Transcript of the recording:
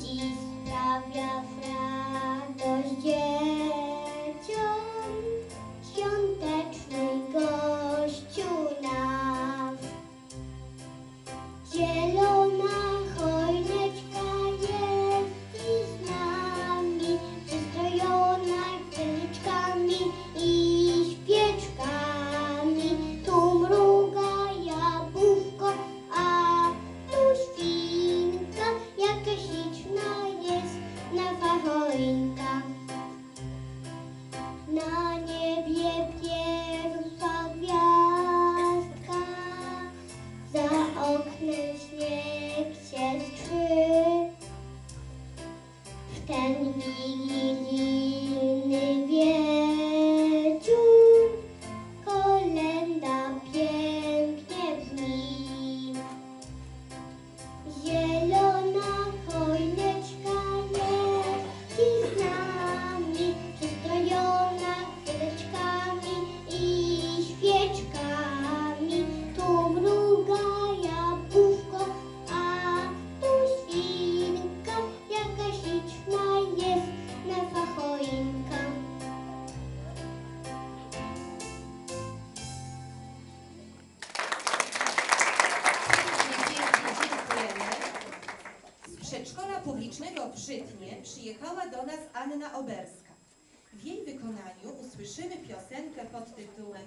cheese, love, love, love. ten gigi publicznego w Żytnie przyjechała do nas Anna Oberska. W jej wykonaniu usłyszymy piosenkę pod tytułem